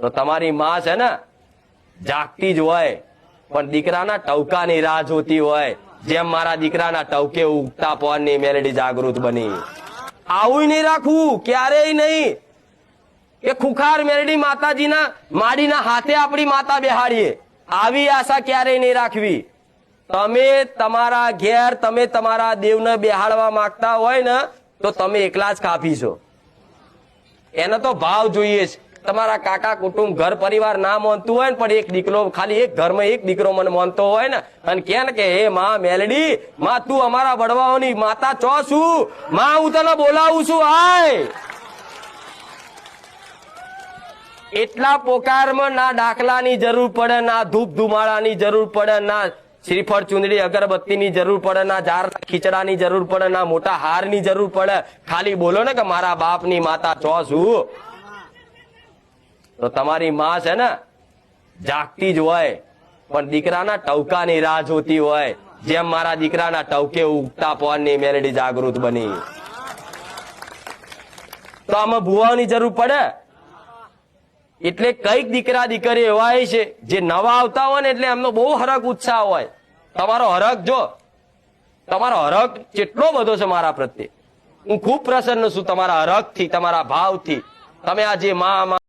તો તમારી માં છે ને, જાગતી જ હોય, પણ દીકરાના ટવકાની રાહ જોતી હોય, જેમ મારા દીકરાના ટવકે ઉગતા પોરની મેલેડી જાગૃત બની. આવું નહીં રાખવું, ક્યારેય નહીં. કે ખુખાર મેરડી માતાજીના માડીના હાથે આપણી માતા બેહાડીએ. આવી આશા ક્યારેય નહીં રાખવી. તમે તમારા ઘેર, તમે તમારા દેવને બેહાડવા માંગતા હોય ને, તો તમે એકલા જ કાપી છો. એનો તો ભાવ જોઈએ છે તમારા કાકા કુટુંબ ઘર પરિવાર ના માનતું હોય ને, પણ એક દીકરો ખાલી એક ઘરમાં એક દીકરો મને માનતો હોય ને અને કે ને કે, હે માં મેલડી, માં, તું અમારા વડવાઓની માતા ચો છું? માં, હું તને બોલાવું છું, આય. એટલા પોકારમાં ના દાખલાની જરૂર પડે, ના ધૂપ ધુમાડાની જરૂર પડે, ના શ્રીફળ ચુંદડી અગરબત્તીની જરૂર પડે, ના ઝાર ખીચડાની જરૂર પડે, ના મોટા હારની જરૂર પડે. ખાલી બોલો ને કે, મારા બાપની માતા છો છું? તો તમારી માં છે ને, જાગતી જ હોય, પણ દીકરાના ટવકાની રાહ જોતી હોય, જેમ મારા દીકરાના ટવકે ઉગતા પોરની મેલેડી જાગૃત બની. તો આમાં ભૂવાની જરૂર પડે. એટલે કંઈક દીકરા દીકરી એવા છે, જે નવા આવતા હોય ને એટલે એમનો બહુ હરક ઉત્સાહ હોય. તમારો હરક જો, તમારો હરક કેટલો બધો છે મારા પ્રત્યે. હું ખૂબ પ્રસન્ન છું તમારા હરકથી તમારા ભાવથી. તમે આ જે મા